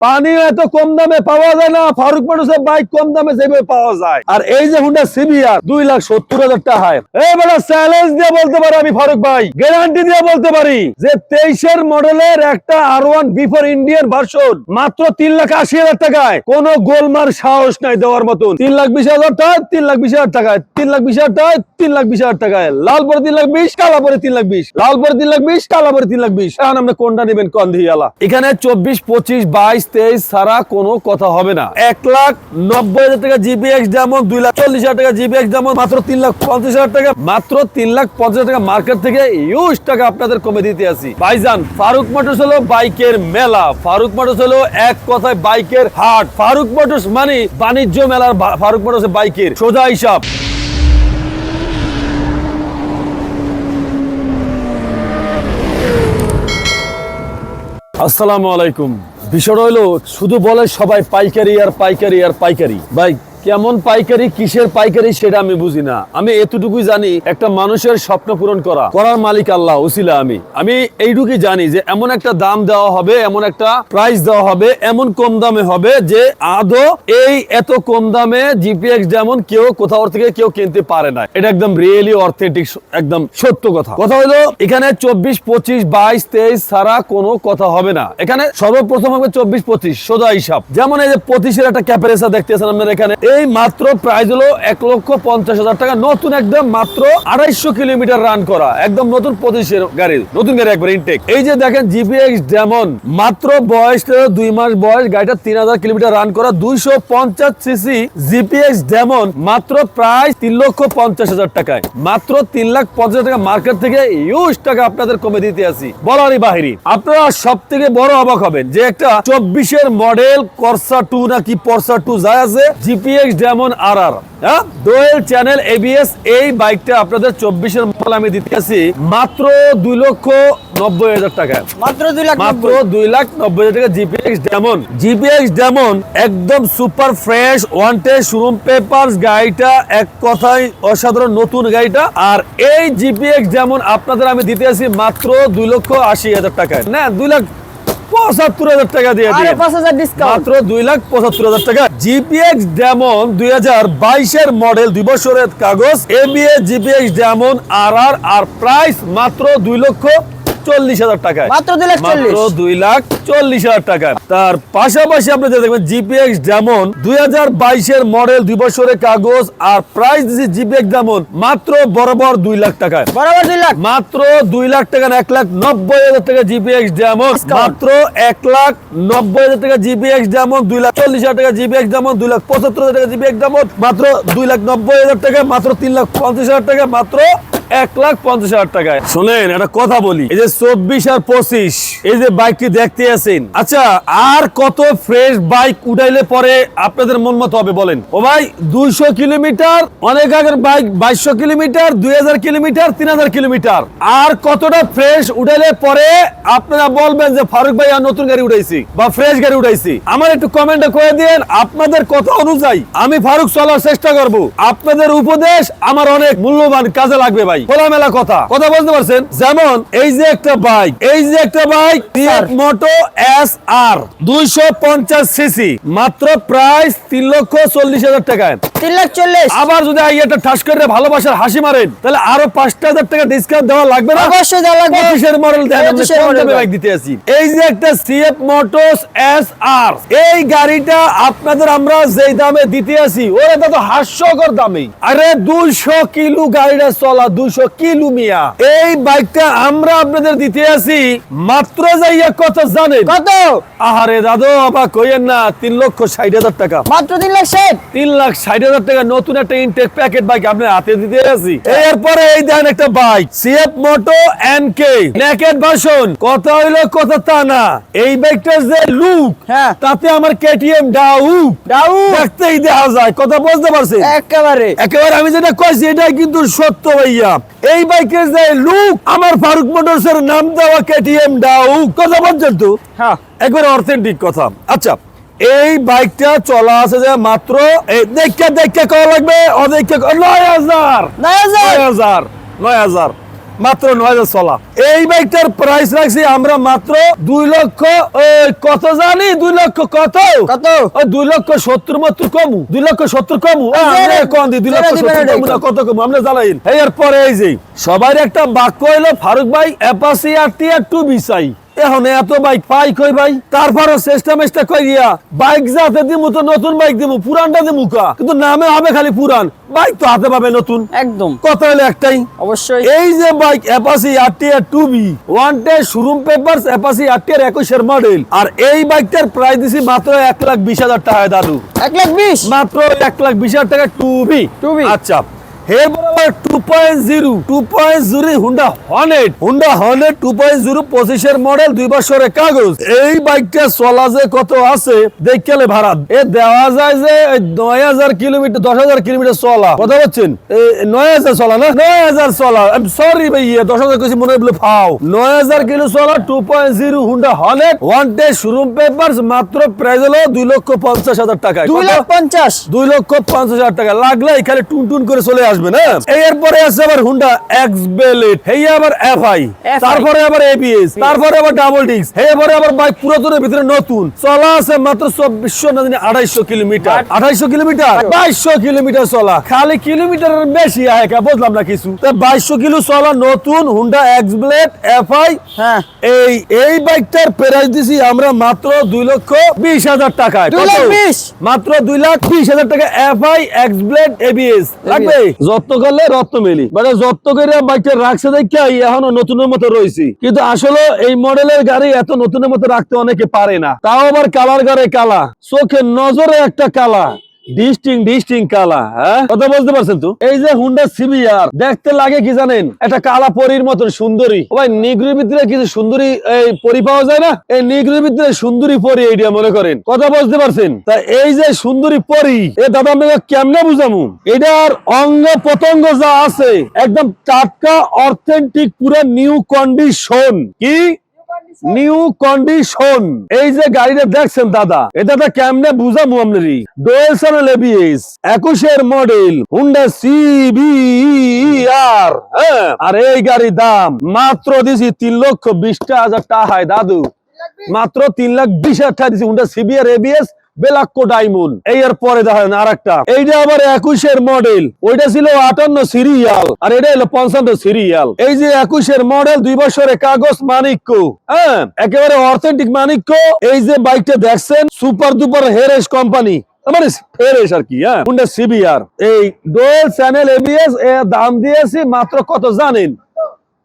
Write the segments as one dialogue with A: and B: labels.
A: পানি এত কম দামে পাওয়া যায় না, ফারুক মানুষের বাইক কম দামে যেভাবে পাওয়া যায়। আর এই যে হুন্ডা সিবিআর দুই লাখ সত্তর হাজার টাকায় এই বেলা চ্যালেঞ্জ দিয়ে বলতে পারি আমি ফারুক ভাই গ্যারান্টি দিয়ে বলতে পারি যে তেইশের মডেলের একটা R one V four Indian version মাত্র তিন লাখ আশি হাজার টাকায়। কোন গোলমার সাহস নাই দেওয়ার মতন। তিন লাখ বিশ হাজার টাকা তিন লাখ বিশ হাজার টাকায়, তিন লাখ বিশ হাজার টাকায়, তিন লাখ বিশ হাজার টাকায়। লাল পরে তিন লাখ বিশ, কালা পরে তিন লাখ বিশ। লাল পরে তিন লাখ বিশ, কালা পরে তিন লাখ বিশ। এখন আপনি কোনটা নেবেন কোন দিয়ালা এখানে চব্বিশ, পঁচিশ, বাইশ তেইশ ছাড়া কোনো কথা হবে না। এক লাখ নব্বই হাজার টাকা যেমন, দুই লাখ চল্লিশ হাজার টাকা যেমন, মাত্র তিন লাখ পঞ্চাশ হাজার টাকা, মাত্র তিন লাখ পঞ্চাশ টাকা মার্কেট থেকে ইউজ টাকা আপনাদের কমে দিতে আসি ভাইজান, ফারুক মোটরস হলো বাইকের মেলা। ফারুক মোটরস হলো এক কথায় বাইকের হাট। ফারুক মোটরস মানে বাণিজ্য মেলার ফারুক মোটরস বাইকের সোজা হিসাব। আসসালামু আলাইকুম। বিষয়টা হলো শুধু বলে সবাই পাইকারি আর পাইকারি আর পাইকারি। ভাই কেমন পাইকারি, কিসের পাইকারি সেটা আমি বুঝি না। আমি এতটুকুই জানি, একটা মানুষের স্বপ্ন পূরণ করা, করার মালিক আল্লাহ, ওসিলা আমি। আমি এইটুকুই জানি যে এমন একটা দাম দেওয়া হবে, এমন একটা প্রাইস দেওয়া হবে, এমন কম দামে হবে যে আদৌ এই এত কম দামে জিপিএক্স যেমন কেউ কোথাও থেকে কেউ কিনতে পারে না। এটা একদম রিয়েলি অথেন্টিক একদম সত্য কথা। কথা হলো, এখানে চব্বিশ, পঁচিশ, বাইশ, তেইশ ছাড়া কোনো কথা হবে না। এখানে সর্বপ্রথম হবে চব্বিশ, পঁচিশ, সোজা হিসাব। যেমন এই যে পঁচিশের একটা ক্যাপারেসা দেখতেছেন আপনারা এখানে। এই মাত্র প্রাইস হলো এক লক্ষ পঞ্চাশ হাজার টাকা। নতুন একদম মাত্র আড়াইশো কিলোমিটার রান করা। একদম নতুন পঁচিশের গাড়ি নতুন গাড়ি একবার ইনটেক এই যে দেখেন জিপিএক্স ডেমন মাত্র বয়স দুই মাস বয়স, গাড়িটা তিন হাজার কিলোমিটার রান করা। দুইশো পঞ্চাশ সিসি জিপিএক্স ডেমন মাত্র প্রায় তিন লক্ষ পঞ্চাশ হাজার টাকায়। মাত্র তিন লাখ পঞ্চাশ টাকা মার্কেট থেকে ইউজ টাকা আপনাদের কমে দিতে আসি বলারই বাহিরি। আপনারা সব থেকে বড় অবাক হবেন যে একটা চব্বিশের মডেল করসা টু নাকি পরসা টু যায় আছে। ডেমন আর আর হ্যাঁ? দোয়েল চ্যানেল এবিএস এই বাইকটা আপনাদের চব্বিশের মডেল আমি দিতে আসি মাত্র দুই লক্ষ নব্বই হাজার টাকায়।
B: মাত্র দুই লাখ
A: মাত্র দুই লাখ নব্বই হাজার টাকা জিপিএক্স জিপিএক্স একদম super fresh wanted showroom papers গাড়িটা এক কথায় অসাধারণ নতুন গাড়িটা। আর এই জিপিএক্স যেমন আপনাদের আমি দিতে আসি মাত্র দুই লক্ষ আশি হাজার টাকায়। না দুই লাখ পঁচাত্তর হাজার টাকা দিয়ে
B: পাঁচ হাজার ডিসকাউন্ট
A: মাত্র দুই লাখ পঁচাত্তর হাজার টাকা। জিপিএক্স ডেমন দুই হাজার বাইশের মডেল দুই বছরের কাগজ এবিএ জিপিএক্স ডেমন আর আর আর প্রাইস মাত্র দুই লক্ষ চল্লিশ হাজার টাকায়।
B: মাত্র দুই লাখ
A: মাত্র দুই লাখ চল্লিশ হাজার টাকা তার পাশাপাশি আপনি যে দেখবেন জিপিএক্স যেমন দুই হাজার বাইশের মডেল দুই বছরের কাগজ আর প্রাইস দিচ্ছে জিপিএক্স যেমন মাত্র বরাবর দুই লাখ টাকায়।
B: বরাবর দুই লাখ।
A: মাত্র দুই লাখ টাকা এক লাখ নব্বই হাজার টাকা জিপিএক্স যেমন মাত্র এক লাখ নব্বই হাজার টাকা জিপিএক্স যেমন দুই লাখ চল্লিশ হাজার টাকা জিপিএক্স যেমন দুই লাখ পঁচাত্তর হাজার টাকা জিপিএক্স যেমন মাত্র দুই লাখ নব্বই হাজার টাকা মাত্র তিন লাখ পঞ্চাশ হাজার টাকা মাত্র এক লাখ পঞ্চাশ হাজার টাকায়। শোনেন, একটা কথা বলি। এই যে চব্বিশ আর পঁচিশ, এই যে বাইকটি দেখতে আছেন। আচ্ছা আর কত ফ্রেশ বাইক উঠাইলে পরে আপনাদের মন মতো হবে, বলেন। ও ভাই, দুইশো কিলোমিটার, অনেক আগের বাইক বাইশশো কিলোমিটার, দুই হাজার কিলোমিটার, তিন হাজার কিলোমিটার। আর কতটা ফ্রেশ উঠাইলে পরে আপনারা বলবেন যে ফারুক ভাই, আর নতুন গাড়ি উঠাইছি, বা ফ্রেশ গাড়ি উঠাইছি। আমার একটু কমেন্টে করে দিন আপনাদের কথা অনুযায়ী আমি ফারুক চলার চেষ্টা করব। আপনাদের উপদেশ আমার অনেক মূল্যবান কাজে লাগবে, ভাই। খোলামেলা কথা। কথা বলতে পারছেন? যেমন এই যে একটা বাইক এই যে একটা বাইক মোটো এস আর দুইশো পঞ্চাশ সিসি মাত্র প্রাইস তিন লক্ষ চল্লিশ হাজার টাকায়।
B: তিন লাখ চল্লিশ।
A: আবার যদি একটা ঠাস করে ভালোবাসার হাসি মারেন তাহলে আরও পাঁচটা হাজার টাকা ডিসকাউন্ট দেওয়া লাগবে না?
B: অবশ্যই দেওয়া লাগবে।
A: পঁচিশের মডেল দেন আমরা
B: 25 এর
A: কম
B: model
A: দামে
B: দেন।
A: বাইক দিতে আসি এই যে একটা সিএফ মোটরস এস আর এই গাড়িটা আপনাদের আমরা যেই দামে দিতে আসি ওরা তো হাস্যকর দামে। আরে দুইশো কিলো গাড়িটা চলা দুইশো কিলো মিয়া এই বাইকটা আমরা আপনাদের দিতে আসি মাত্র যাইয়া কত জানেন?
B: কত?
A: আহারে দাদু অবাক কইেন না তিন লক্ষ ষাট হাজার টাকা।
B: মাত্র তিন লাখ ষাট?
A: তিন লাখ ষাট হাজার টাকা নতুন একটা ইনটেক প্যাকেট বাইক আপনার হাতে দিতে আছি এরপরে এই দেন একটা bike CF Moto N K naked version কথা হইল কথা তা না। এই বাইকটার যে লুক
B: হ্যাঁ।
A: তাতে আমার কেটিএম ডাউ
B: ডাউ
A: দেখতেই দেখা যায় কথা বুঝতে পারছেন?
B: একেবারে।
A: একেবারে আমি যেটা কইছি এটাই কিন্তু সত্য ভাইয়া। এই বাইকের যে লুক আমার ফারুক মোটরস এর নাম দেওয়া কেটিএম ডাউ কথা বলছেন তো?
B: হ্যাঁ।
A: একবারে অথেন্টিক কথা। আচ্ছা এই বাইকটা চলা আছে যে মাত্র দেখে দেখে কত লাগবে অদেখে নয় হাজার।
B: নয় হাজার?
A: নয় হাজার নয় হাজার। মাত্র নয় হাজার চলা এই বাইকটার প্রাইস রাখছি আমরা মাত্র দুই লক্ষ কত জানি? দুই লক্ষ কত?
B: কত?
A: দুই লক্ষ সত্তর মাত্র কমু। দুই লক্ষ সত্তর কমু। কম দি দুই লক্ষ সত্তর কত কমু? আমরা জ্বালাইন এরপরে এই যে সবার একটা বাক্য হইল ফারুক ভাই অ্যাপাসি আর টি আর টু বিসাই এখন এত বাইক পাই কই ভাই? তারপরও চেষ্টা মেষ্টা করিয়া বাইক যাতে দিমু তো নতুন বাইক দিমু পুরানটা দিমু কা? কিন্তু নামে হবে খালি পুরান বাইক তো হাতে পাবে নতুন।
B: একদম।
A: কথা হলো একটাই।
B: অবশ্যই।
A: এই যে bike Apache RTR two V one day showroom papers Apache RTR একুশের মডেল আর এই বাইকটার প্রাইস দিছি মাত্র এক লাখ বিশ হাজার টাকা দাদু।
B: এক লাখ বিশ?
A: মাত্র এক লাখ বিশ হাজার টাকা টু বি
B: টু
A: বি আচ্ছা। বরাবর two point zero two point zero Honda Honda two point zero পঁচিশের মডেল দুই বছরের কাগজ। এই বাইকটা চলা যে কত আছে দেখলে ভাড়া এ দেওয়া যায় যে নয় হাজার কিলোমিটার দশ হাজার কিলোমিটার চলা। কথা বলছেন নয় হাজার চলা না? নয় হাজার চলা। সরি ভাইয়া দশ হাজার কিছু মনে বলে ফাও। নয় হাজার কিলো চলা two point zero Honda Hornet one day showroom paper মাত্র প্রাইস হলো দুই লক্ষ পঞ্চাশ হাজার টাকা
B: দুই লাখ পঞ্চাশ।
A: দুই লক্ষ পঞ্চাশ হাজার টাকা। লাগলে এখানে টুন টুন করে চলে আসবে। না? এরপরে আছে আবার হুন্ডা এক্স বেলেট এই আবার এফ আই তারপরে আবার এবিএস তারপরে আবার ডাবল ডিস্ক এরপরে আবার বাইক পুরাতনের ভিতরে নতুন। চলা আছে মাত্র চব্বিশশো না জানি আড়াইশো কিলোমিটার। আড়াইশো কিলোমিটার? বাইশশো কিলোমিটার চলা। খালি কিলোমিটারের বেশি আয় কা বুঝলাম না কিছু। তা বাইশশো কিলো চলা নতুন Honda X Blade F I
B: হ্যাঁ।
A: এই এই বাইকটার প্রাইস দিছি আমরা মাত্র দুই লক্ষ বিশ হাজার টাকায়? মাত্র দুই লাখ বিশ হাজার টাকা F I X Blade ABS লাগবে? যত্ন করলে রত্ন মেলি। মানে যত্ন করে বাইকটা রাখছে দেখে এখনও নতুনের মতো রয়েছে। কিন্তু আসলে এই মডেলের গাড়ি এত নতুনের মতো রাখতে অনেকে পারে না। তাও আবার কালার গাড়ি কালা। চোখের নজরে একটা কালা। ডিস্টিং ডিস্টিং কালা হ্যাঁ? কথা বলতে পারছেন তো? এই যে হুন্ডা সিবিআর দেখতে লাগে কি জানেন? একটা কালা পরীর মতন সুন্দরী। ভাই নিগ্রির ভিতরে কিছু সুন্দরী, এই পরি পাওয়া যায় না? এই নিগ্রির ভিতরে সুন্দরী পরি এইটা মনে করেন। কথা বলতে পারছেন? তা এই যে সুন্দরী পরি, এ দাদা, আমি কেমনে বুঝামু? এটার অঙ্গ পতঙ্গ যা আছে, একদম টাটকা অথেন্টিক পুরো নিউ কন্ডিশন কি? নিউ কন্ডিশন এই যে গাড়িটা দেখছেন দাদা এটা তো কেমনে বুঝাবো আপনারই ডোয়েল চ্যানেল এবিএস একুশের মডেল হুন্ডা সিবি আর আর এই গাড়ির দাম মাত্র দিছি তিন লক্ষ বিশটা হাজার টাকায় দাদু। মাত্র তিন লাখ বিশ হাজার টাকা দিছি হুন্ডা সিবিআর এবিএস বেলাক্কো এই পরে দেখেন আর একটা এইটা আবার একুশের মডেল। ওইটা ছিল আটান্ন সিরিয়াল। আর এটা হলো পঞ্চান্ন সিরিয়াল। এই যে একুশের মডেল, দুই বছরের কাগজ মানিক্য। হ্যাঁ একেবারে অথেন্টিক মানিক্য। এই যে বাইকটা দেখছেন, সুপার দুপার হেরেস কোম্পানি। মানে আর কি হ্যাঁ। এই দাম দিয়েছি মাত্র কত জানেন?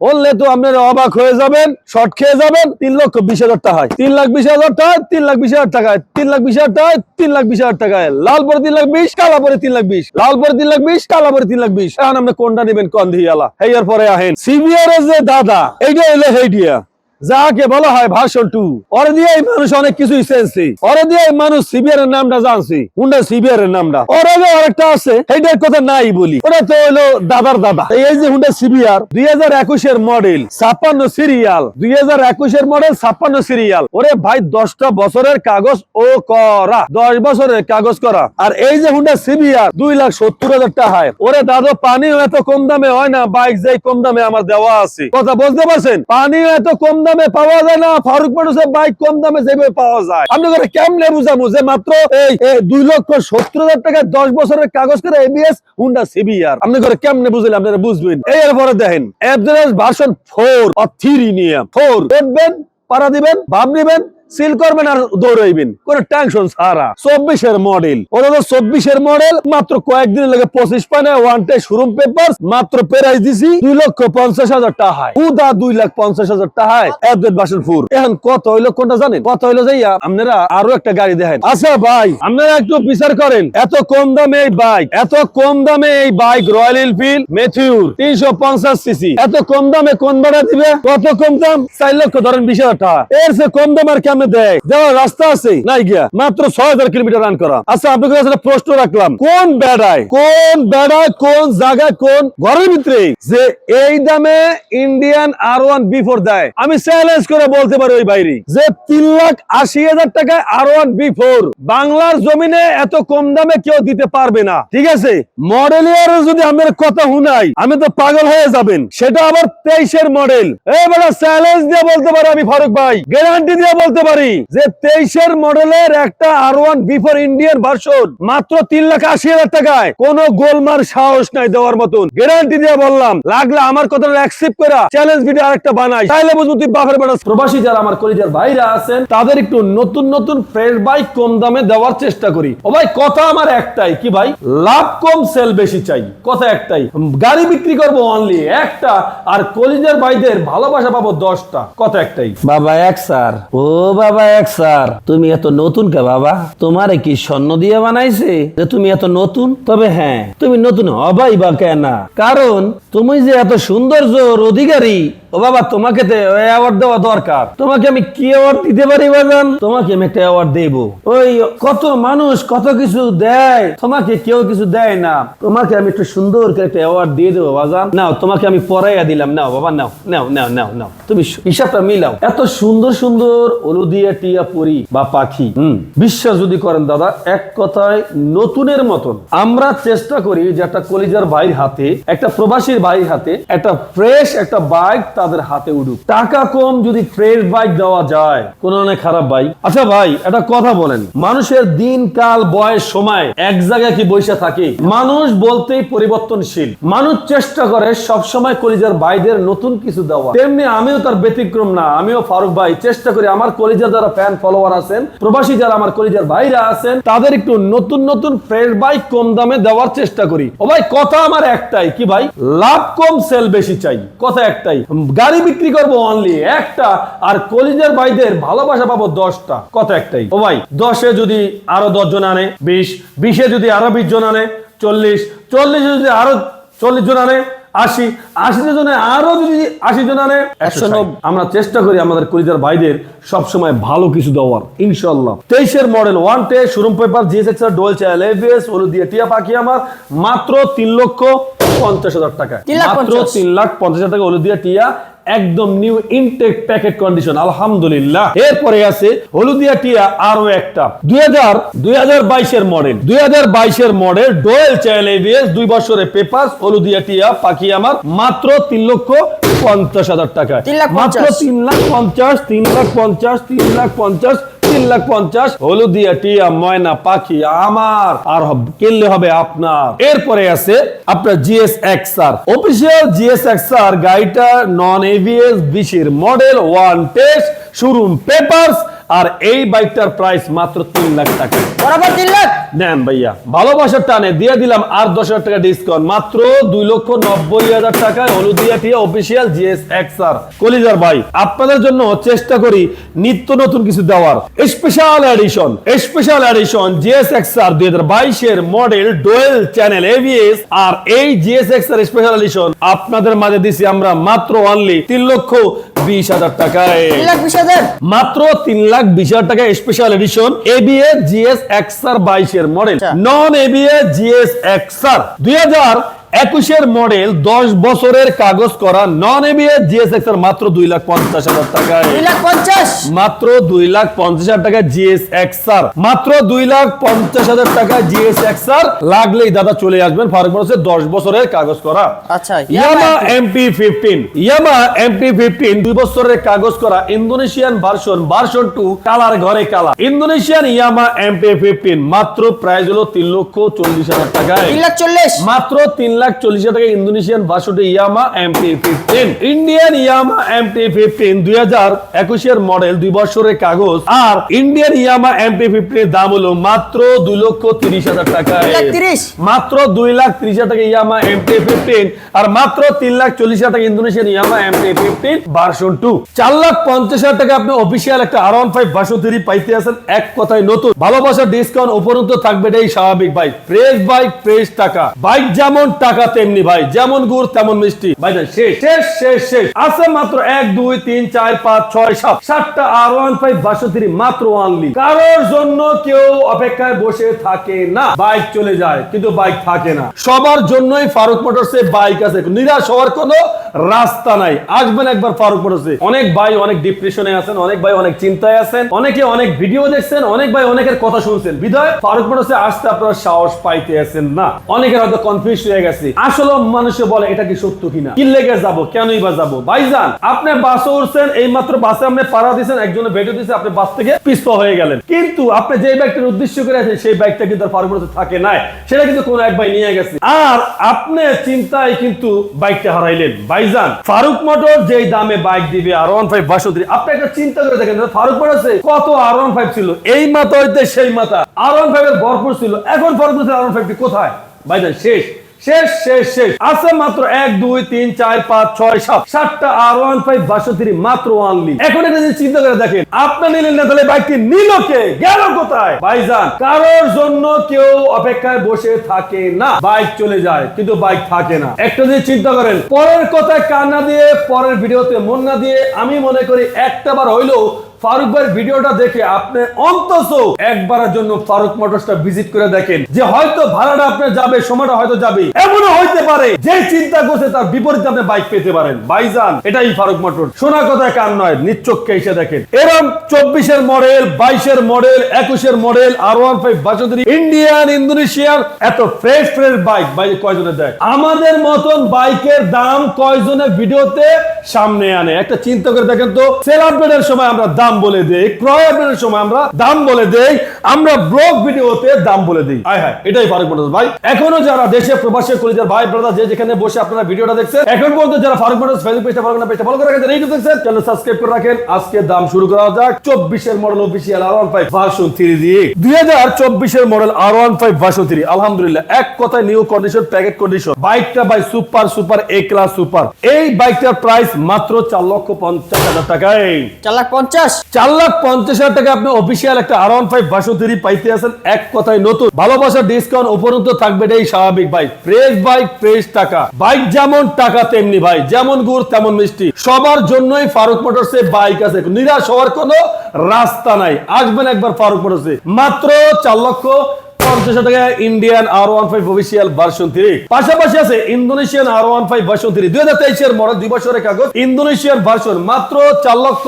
A: বললে তো আপনারা অবাক হয়ে যাবেন, শর্ট খেয়ে যাবেন, তিন লক্ষ বিশ হাজার টাকায়। তিন লাখ বিশ হাজার টাকায়, তিন লাখ বিশ হাজার টাকায়। তিন লাখ বিশ হাজার টাকায়, তিন লাখ বিশ হাজার টাকা লাল পরে তিন লাখ বিশ, কালা পরে তিন লাখ বিশ। লাল পরে তিন লাখ বিশ, কালা পরে তিন লাখ বিশ। এখন আপনি কোনটা নেবেন কন্ধিয়ালা হেয়ার পরে আহেন। সিবিআর যে দাদা, এইটা এলে হেডিয়া যাকে বলা হয় ভাষণ টু ওরে দিয়ে এই মানুষ অনেক কিছুই চেয়েছে ওরে দিয়ে এই মানুষ সিবিআর এর নামটা জানছে। হুন্ডা সিবিআর এর নামটা। ওরে যে আরেকটা আছে এইটার কথা নাই বলি। ওটা তো হলো দাদার দাদা। এই যে হুন্ডা সিবিআর দুই হাজার একুশের মডেল ছাপ্পান্ন সিরিয়াল দুই হাজার একুশের মডেল ছাপ্পান্ন সিরিয়াল ওরে ভাই, দশটা বছরের কাগজ ও করা। দশ বছরের কাগজ করা। আর এই যে হুন্ডা সিবিআর দুই লাখ সত্তর হাজার টাকায় ওরে দাদা, পানিও এত কম দামে হয় না। বাইক যাই কম দামে আমার দেওয়া আছে। কথা বুঝতে পারছেন? পানিও এত কম দামে পাওয়া যায় না, ফারুক মানুষের বাইক কম দামে যেভাবে পাওয়া যায়। আমি করে কেমনে বুঝাবো যে মাত্র এই এই দুই লক্ষ সত্তর হাজার টাকা দশ বছরের কাগজ করে এবিএস হুন্ডা সিবিআর আপনি করে কেমনে বুঝলে আপনারা বুঝবেন। এরপরে দেখেন F version four or three নিয়ে ফোর দেখবেন, পাড়া দিবেন ভাব নিবেন সিল করবেন আর দৌড়াইবেন। কোন টেনশন সারা চব্বিশের মডেল ওটা তো চব্বিশের মডেল মাত্র কয়েকদিনের লাগে পঁচিশ পানে ওয়ান টে শোরুম পেপার মাত্র প্রাইস দিছি দুই লক্ষ পঞ্চাশ হাজার টাকায়। উদা দুই লাখ পঞ্চাশ হাজার টাকায়। অ্যাপডেট বাসন এখন কত হইল কোনটা জানেন? কত হইল যাইয়া আপনারা আরও একটা গাড়ি দেখেন। আচ্ছা ভাই, আপনারা একটু বিচার করেন। এত কম দামে এই বাইক এত কম দামে এই বাইক রয়্যাল এনফিল্ড মেথিউর তিনশো পঞ্চাশ সিসি এত কম দামে কোন ভাড়া দিবে? কত কম দাম? চার লক্ষ ধরেন বিশ হাজার টাকা। এর কম দাম আর কেমন দামে দেয় দেওয়ার রাস্তা আছে নাই গিয়া, মাত্র ছয় হাজার কিলোমিটার রান করা। আচ্ছা আপনাকে একটা প্রশ্ন রাখলাম, কোন বেড়ায় কোন বেড়ায়, কোন জায়গায়, কোন ঘরের ভিতরে যে এই দামে Indian R one V four দেয়? আমি চ্যালেঞ্জ করে বলতে পারি ওই বাইরে যে তিন লাখ আশি হাজার টাকায় আর ওয়ান বি ফোর বাংলার জমিনে এত কম দামে কেউ দিতে পারবে না। ঠিক আছে? মডেল ইয়ারের যদি আমার কথা শুনাই আমি তো পাগল হয়ে যাবেন। সেটা আবার তেইশের মডেল এবারে চ্যালেঞ্জ দিয়ে বলতে পারি আমি ফারুক ভাই গ্যারান্টি দিয়ে বলতে পারি যে তেইশের মডেলের একটা R one V four Indian version মাত্র তিন লাখ আশি হাজার টাকায়। কোন গোলমার সাহস নাই দেওয়ার মতন। গ্যারান্টি দিয়ে বললাম, লাগলে আমার কথাটা অ্যাকসেপ্ট করা চ্যালেঞ্জ ভিডিও আরেকটা বানাই। তাইলে বুঝব তুই বাপের বেটা। প্রবাসী যারা আমার কলিজার ভাইরা আছেন, তাদের একটু নতুন নতুন ফ্রেশ বাইক কম দামে দেওয়ার চেষ্টা করি। ও ভাই, কথা আমার একটাই। কি ভাই? লাভ কম সেল বেশি চাই। কথা একটাই। গাড়ি বিক্রি করব অনলি একটা, আর কলিজার ভাইদের ভালোবাসা পাবো দশটা। কথা একটাই।
C: বাবা, এক স্যার ও বাবা এক স্যার। তুমি এত নতুন কে বাবা? তোমারে কি স্বর্ণ দিয়ে বানাইছে? যে তুমি এত নতুন? তবে হ্যাঁ তুমি নতুন হবাই বা কেন কারণ তুমি যে এত সৌন্দর্যর অধিকারী, ও বাবা, তোমাকে অ্যাওয়ার্ড দেওয়া দরকার। তোমাকে আমি কি অ্যাওয়ার্ড দিতে পারি বাজান? তোমাকে আমি একটা অ্যাওয়ার্ড দেব। ওই কত মানুষ কত কিছু দেয়, তোমাকে কেউ কিছু দেয় না। তোমাকে আমি একটু সুন্দর করে একটা অ্যাওয়ার্ড দিয়ে দেবো বাজান। নাও, তোমাকে আমি পড়াইয়া দিলাম। নাও বাবা, নাও নাও নাও নাও নাও। তুমি হিসাবটা মিলাও। এত সুন্দর সুন্দর অলুদিয়া টিয়া পরি বা পাখি বিশ্বাস যদি করেন দাদা, এক কথায় নতুনের মতন। আমরা চেষ্টা করি যে একটা কলিজার ভাইয়ের হাতে, একটা প্রবাসীর ভাইয়ের হাতে, একটা ফ্রেশ একটা বাইক তাদের হাতে উঠুক টাকা কম যদি ফ্রেশ বাইক দেওয়া যায়, কোন অনেক খারাপ বাইক আচ্ছা ভাই, একটা কথা বলেন। মানুষের দিন, কাল, বয়স, সময় এক জায়গায় কি বসে থাকে? মানুষ বলতেই পরিবর্তনশীল। মানুষ চেষ্টা করে সব সময় কলিজার ভাইদের নতুন কিছু দেওয়া তেমনি আমিও তার ব্যতিক্রম না, আমিও ফারুক ভাই, চেষ্টা করি আমার কলিজার যারা ফ্যান ফলোয়ার আছেন, প্রবাসী যারা আমার কলিজার ভাইরা আছেন, তাদের একটু নতুন নতুন ফ্রেশ বাইক কম দামে দেওয়ার চেষ্টা করি। ও ভাই, কথা আমার একটাই, কি ভাই? লাভ কম সেল বেশি চাই। কথা একটাই। গাড়ি বিক্রি করব অনলি একটা, আর কলিজার ভাইদের ভালোবাসা পাবো দশটা। কথা একটাই। ও ভাই, দশে যদি আরও দশ জন আনে, বিশ, বিশে যদি আরও বিশ জন আনে, চল্লিশ, চল্লিশে যদি আরও চল্লিশ জন আনে আশি আশি জনে আরও যদি আশি জনারে একশো আমরা চেষ্টা করি আমাদের কলিজার ভাইদের সবসময় ভালো কিছু দেওয়ার ইনশাল্লাহ তেইশের model one day showroom paper GS X dual channel ABS হলুদ দিয়ে টিয়া পাখি আমার মাত্র তিন লক্ষ পঞ্চাশ হাজার টাকা
B: তিন
A: মাত্র তিন লাখ পঞ্চাশ হাজার টাকা হলুদ দিয়ে টিয়া একদম নিউ ইনটেক প্যাকেট কন্ডিশন আলহামদুলিল্লাহ। এরপরে আছে হলুদিয়া টিয়া আরও একটা। দুই হাজার দুই হাজার বাইশের মডেল দুই হাজার বাইশের মডেল ডোয়েল চাইল এবিএস দুই বছরের পেপার হলুদিয়া টিয়া পাখি আমার, মাত্র তিন লক্ষ পঞ্চাশ হাজার টাকা মাত্র তিন লাখ পঞ্চাশ তিন লাখ পঞ্চাশ তিন লাখ পঞ্চাশ তিন লাখ পঞ্চাশ। হলুদিয়া টিয়া ময়না পাখি আমার আর কিনলে হবে আপনার। এরপরে আছে আপনার GS X R official GS X R গাড়িটা নন এভিএস বিশের model one test showroom papers আর এই বাইকটার প্রাইস মাত্র তিন লাখ টাকা।
B: বরাবর তিন লাখ?
A: নেন ভাইয়া ভালোবাসার টানে দিয়ে দিলাম আর দশ হাজার টাকা ডিসকাউন্ট মাত্র দুই লক্ষ নব্বই হাজার টাকায় হলুদিয়া টিয়া অফিসিয়াল জিএস এক্স আর কলিজার ভাই আপনাদের জন্য চেষ্টা করি নিত্য নতুন কিছু দেওয়ার। Special edition special edition GS X R দুই হাজার বাইশের মডেল ডোয়েল চ্যানেল এভিএস আর এই GS X R special edition আপনাদের মাঝে দিছি আমরা মাত্র অনলি তিন লক্ষ বিশ হাজার টাকায়। মাত্র তিন লাখ বিশ হাজার টাকা special edition ABS GS X R বাইশের model. Non ABS GS X R দুই হাজার একুশের মডেল দশ বছরের কাগজ করা নন এবিএ জিএস এক্সার মাত্র দুই লাখ পঞ্চাশ হাজার টাকায় মাত্র দুই লাখ পঞ্চাশ হাজার টাকা জিএস এক্সার মাত্র দুই লাখ পঞ্চাশ হাজার টাকা জিএস এক্সার লাগলেই দাদা চলে আসবেন ফারুক বলছে দশ বছরের কাগজ করা।
B: আচ্ছা
A: Yamaha MP fifteen. Yamaha MP fifteen দুই বছরের কাগজ করা Indonesian version version two colour ঘরে colour. Indonesian Yamaha MP fifteen মাত্র প্রাইস হলো তিন লক্ষ চল্লিশ হাজার টাকায়।
B: তিন লাখ চল্লিশ।
A: মাত্র তিন লাখ চল্লিশ হাজার টাকা Indonesian version Yamaha MT fifteen. Indian Yamaha MT fifteen দুই হাজার একুশের মডেল দুই বছরের কাগজ। আর ইন্ডিয়ান ইয়ামা এমটি ফিফটিন দাম হলো মাত্র দুই লক্ষ তিরিশ হাজার
B: লাখ তিরিশ।
A: মাত্র দুই লাখ ত্রিশ হাজার টাকা ইয়ামা এমটি ফিফটিন আর মাত্র তিন লাখ চল্লিশ হাজার টাকা Indonesian Yamaha MT fifteen version two চার লাখ পঞ্চাশ হাজার টাকা আপনি অফিসিয়াল একটা R one five version three পাইতে আছেন। এক কথায় নতুন। ভালোবাসার ডিসকাউন্ট উপরন্ত থাকবে এটাই স্বাভাবিক বাইক ফ্রেশ বাইক ফ্রেশ টাকা। বাইক যেমন টাকা টাকা তেমনি ভাই, যেমন গুড় তেমন মিষ্টি। ভাই শেষ শেষ শেষ শেষ। আছে মাত্র এক, দুই, তিন, চার, পাঁচ, ছয়, সাত। সাতটা আর ওয়ান ফাইভ বাষট্টি মাত্র ওয়ানলি কারোর জন্য কেউ অপেক্ষায় বসে থাকে না। বাইক চলে যায়, কিন্তু বাইক থাকে না। সবার জন্যই ফারুক মোটরসে বাইক আছে। নিরাশ হওয়ার কোনো রাস্তা নাই। আসবেন একবার ফারুক মোটরসে অনেক ভাই অনেক ডিপ্রেশনে আছেন, অনেক ভাই অনেক চিন্তায় আছেন, অনেকে অনেক ভিডিও দেখছেন, অনেক ভাই অনেকের কথা শুনছেন। বিধায় ফারুক মোটরসে আসতে আপনারা সাহস পাইতে আছেন না। অনেকের হয়তো কনফিউজ হয়ে গেছে আসলে মানুষে বলে, এটা কি সত্য কিনা? কি লেগে যাব? কেনই বা যাব? ভাইজান, আপনি বাসে উঠছেন এই মাত্র বাসে আপনি পাড়া দিয়েছেন একজনে বেটে দিয়েছে আপনি বাস থেকে পিস্ত হয়ে গেলেন। কিন্তু আপনি যে বাইকটার উদ্দেশ্য করে আছেন, সেই বাইকটা কিন্তু আর থাকে নাই। সেটা কিন্তু কোন এক ভাই নিয়ে গেছে। আর আপনি চিন্তায় কিন্তু বাইকটা হারাইলেন। ভাইজান, ফারুক মোটর যেই দামে বাইক দিবে আর ওয়ান ফাইভ বাসন্তী আপনি একটা চিন্তা করে দেখেন ফারুক মোটরসে কত আর ওয়ান ফাইভ ছিল? এই মাথা হইতে সেই মাথা আর ওয়ান ফাইভ এর ভরপুর ছিল। এখন ফারুক মোটর আর ওয়ান ফাইভটি কোথায়? ভাইজান, শেষ। শেষ শেষ শেষ। আছে মাত্র এক, দুই, তিন, চার, পাঁচ, ছয়, সাত। সাতটা আর ওয়ান ফাইভ বাষট্টি মাত্র ওয়ানলি এখন এটা চিন্তা করে দেখেন, আপনি নিলেন না, তাহলে বাইকটি নিল কে? গেল কোথায়? ভাইজান, কারোর জন্য কেউ অপেক্ষায় বসে থাকে না। বাইক চলে যায়, কিন্তু বাইক থাকে না। একটা যদি চিন্তা করেন, পরের কথায় কান্না দিয়ে, পরের ভিডিওতে মন না দিয়ে, আমি মনে করি একটা বার হইলেও ফারুক ভাইয়ের ভিডিওটা দেখে আপনি অন্তত একবারের জন্য ফারুক মোটরসটা ভিজিট করে দেখেন যে হয়তো ভাড়াটা আপনার যাবে, সময়টা হয়তো যাবে। এমনও হইতে পারে যে চিন্তা করছে তার বিপরীতে আপনি বাইক পেতে পারেন। বাইজান এটাই ফারুক মোটর শোনা কথায় কান নয় নিচ্চককে এসে দেখেন। এরকম চব্বিশের মডেল, বাইশের মডেল, একুশের মডেল আর ওয়ান ফাইভ বাচন্দ্রী ইন্ডিয়ান ইন্দোনেশিয়ার এত ফ্রেশ ফ্রেশ বাইক বাইক কয়জনে দেয়? আমাদের মতন বাইকের দাম কয়জনে ভিডিওতে সামনে আনে? একটা চিন্তা করে দেখেন তো সেল আপডেটের সময় আমরা দাম বলে দেই ক্রয় আপডেটের সময় আমরা দাম বলে দেই আমরা ব্লগ ভিডিওতে দাম বলে দিই। আয় হ্যাঁ। এটাই ফারুক মোটরস ভাই এখনও যারা দেশে প্রবাসী কলিজার ভাই ব্রাদার যে যেখানে বসে আপনারা ভিডিওটা দেখছেন এখন পর্যন্ত যারা ফারুক মোটরস ফেসবুক পেজটা ফলো করেন পেজটা ফলো করে রাখেন ইউটিউব দেখছেন চ্যানেল সাবস্ক্রাইব করে রাখেন। আজকে দাম শুরু করা যাক 24 এর model official R one five version three দিয়ে দুই হাজার চব্বিশের model R one five version three আলহামদুলিল্লাহ এক কথায় নিউ কন্ডিশন প্যাকেট কন্ডিশন বাইকটা by super super A class super এই বাইকটার প্রাইস মাত্র চার লক্ষ পঞ্চাশ হাজার টাকায়।
B: চার লাখ পঞ্চাশ?
A: চার লাখ পঞ্চাশ হাজার টাকা আপনি অফিসিয়াল একটা আর ওয়ান ফাইভ বাসন্তী পাইতে আছেন। এক কথায় নতুন। ভালোবাসার ডিসকাউন্ট উপরন্ত থাকবে এটাই স্বাভাবিক ভাই। ফ্রেশ বাইক ফ্রেশ টাকা। বাইক যেমন টাকা, তেমনি ভাই। যেমন গুড়, তেমন মিষ্টি। সবার জন্যই ফারুক মোটরসে বাইক আছে। নিরাশ হওয়ার কোনো রাস্তা নাই। আসবেন একবার ফারুক মোটরসে মাত্র চার লক্ষ পঞ্চাশ Indian R one five official version three পাশাপাশি আছে Indonesian R one five version three দুই হাজার তেইশের মডেল দুই বছরের কাগজ। ইন্দোনেশিয়ান ভার্সন মাত্র চার লক্ষ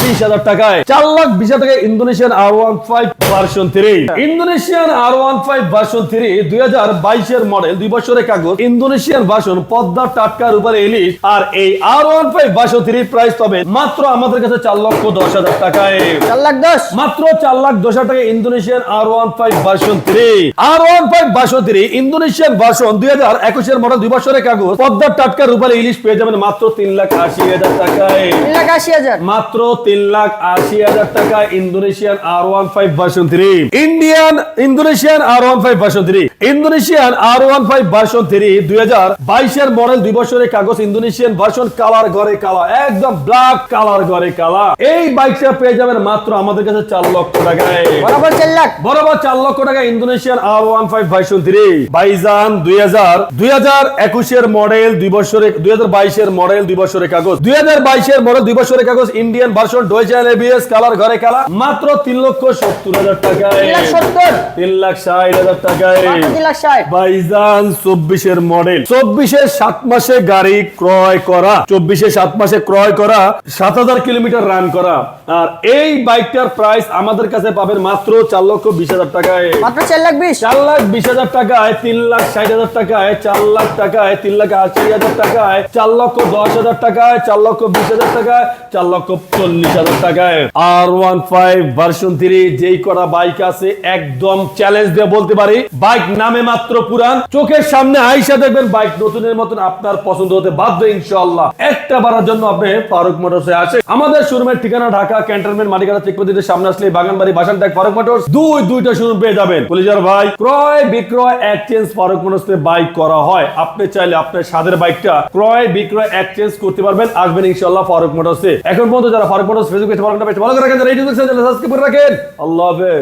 A: বিশ হাজার টাকায় চার লাখ বিশ হাজার টাকায় Indonesian R one five version three Indonesian R one five version three দুই হাজার বাইশের মডেল দুই বছরের কাগজ ইন্দোনেশিয়ান ভার্সন পদ্মা টাটকার উপরে ইলিশ আর এই আর ওয়ান ফাইভ ভার্সন থ্রির প্রাইস তবে মাত্র আমাদের কাছে চার লক্ষ দশ হাজার টাকায়।
B: চার লাখ দশ?
A: মাত্র চার লাখ দশ হাজার টাকা Indonesian R one five version three R one five version three Indonesian version দুই হাজার একুশের মডেল দুই বছরের কাগজ পদ্মার টাটকা রূপালী ইলিশ পেয়ে যাবেন মাত্র তিন লাখ আশি হাজার টাকায়।
B: তিন লাখ আশি হাজার।
A: মাত্র তিন লাখ আশি হাজার টাকা Indonesian R one five version three Indian Indonesian R one five version three Indonesian R one five version three দুই হাজার বাইশের মডেল দুই বছরের কাগজ ইন্দোনেশিয়ান ভার্সন কালার ঘরে কালা একদম ব্ল্যাক কালার ঘরে কালা। এই বাইকটা পেয়ে যাবেন মাত্র আমাদের কাছে চার লক্ষ টাকায়।
B: বরাবর চার লাখ।
A: বরাবর চার লক্ষ টাকা Indonesian R one five version three বাইজান দুই হাজার দুই হাজার একুশের মডেল দুই বছরের দুই হাজার বাইশের মডেল দুই বছরের কাগজ। দুই হাজার বাইশের মডেল দুই বছরের কাগজ Indian version dual ABS colour ঘরে কালা মাত্র তিন লক্ষ সত্তর হাজার টাকায়।
B: তিন লাখ
A: ষাট হাজার টাকায়। বাইজান চব্বিশের মডেল। চব্বিশের সাত মাসে গাড়ি ক্রয় করা চব্বিশে সাত মাসে ক্রয় করা সাত হাজার কিলোমিটার রান করা। আর এই বাইকটার প্রাইস আমাদের কাছে পাবেন মাত্র চার লক্ষ বিশ হাজার টাকায়।
B: মাত্র চার লাখ বিশ?
A: চার লাখ বিশ হাজার টাকায় তিন লাখ ষাট হাজার টাকায় চার লাখ টাকায় তিন লাখ আশি হাজার টাকায় চার লক্ষ দশ হাজার টাকায় চার লক্ষ বিশ হাজার টাকায় চার লক্ষ চল্লিশ হাজার টাকায় R one five version three যেই করা বাইক আছে, একদম চ্যালেঞ্জ দিয়ে বলতে পারি বাইক নামে মাত্র পুরান। চোখের সামনে আইসা দেখবেন বাইক নতুনের মতন আপনার পছন্দ হতে বাধ্য ইনশাল্লাহ একটা জন্য আপনি ফারুক মোটরসে আসে আমাদের শোরুমের ঠিকানা ঢাকা, ক্যান্টনমেন্ট মাটিকাটা চেকপতিদের সামনে আসলে বাগানবাড়ি বাসান ট্যাগ ফারুক মোটরস দুই, দুইটা শোরুম পেয়ে যাবেন। ভাই, ক্রয়, বিক্রয় এক্সচেঞ্জ ফারুক মোটরসে বাইক করা হয়। আপনি চাইলে আপনার স্বাদের বাইকটা ক্রয়, বিক্রয় এক্সচেঞ্জ করতে পারবেন। আসবেন ইনশাল্লাহ ফারুক মোটরসে এখন পর্যন্ত যারা ফারুক মোটরস ফেসবুক পেজ ভালো করে রাখেন যারা ইউটিউব সাবস্ক্রাইব করে রাখেন। আল্লাহ হাফেজ।